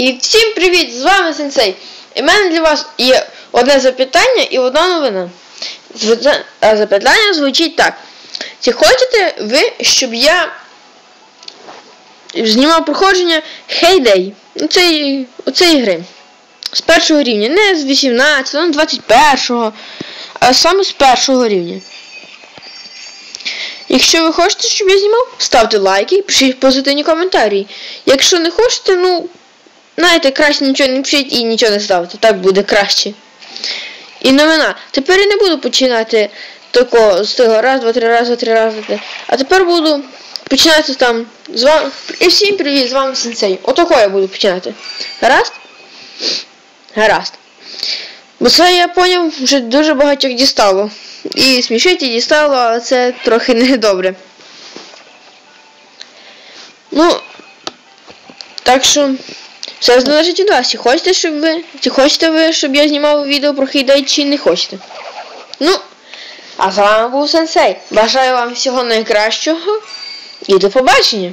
І всім привіт! З вами Сенсей. І в мене для вас є одне запитання і одна новина. А запитання звучить так. Чи хочете ви, щоб я знімав проходження Heyday у у цієї гри? З першого рівня, не з 18, не 21, а саме з першого рівня. Якщо ви хочете, щоб я знімав, ставте лайки, пишіть позитивні коментарі. Якщо не хочете, ну, знаєте, краще нічого не пишіть і нічого не ставте. Так буде краще. І новина. Тепер я не буду починати тако з того раз, два, три, раз, два, три, раз, два, три. А тепер буду починати там з вами. І всім привіт, з вами Сенсей. Отако я буду починати. Гаразд? Гаразд. Бо це я поняв, вже дуже багатьох дістало. І смішить і дістало, але це трохи недобре. Ну, так що, все залежить від вас. Чи хочете, щоб ви. Чи хочете ви, щоб я знімав відео про хейдай, чи не хочете. Ну, а з вами був Сенсей. Бажаю вам всього найкращого і до побачення!